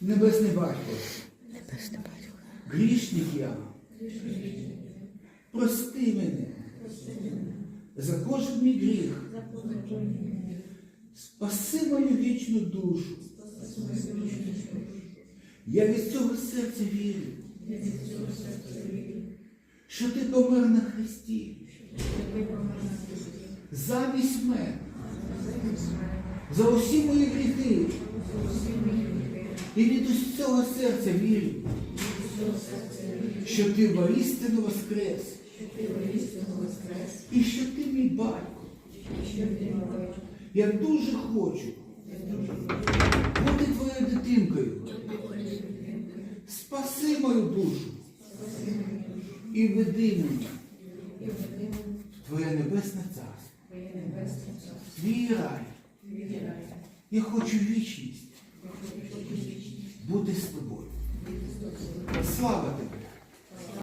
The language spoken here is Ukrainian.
Небесний батько, Небесне батько, грішник я. Прости мене за кожен мій гріх. Спаси мою вічну душу. Я від цього серця вірю, що ти помер на Христі. Замість мене. За усі мої гріхи. І від усього серця вірю, що ти воістину воскрес. І що ти мій батько. Я дуже хочу бути твоєю дитинкою. Спаси мою душу і веди мене Твоє небесне царство. Твій рай. Я хочу вічність бути з тобою. Слава тобі!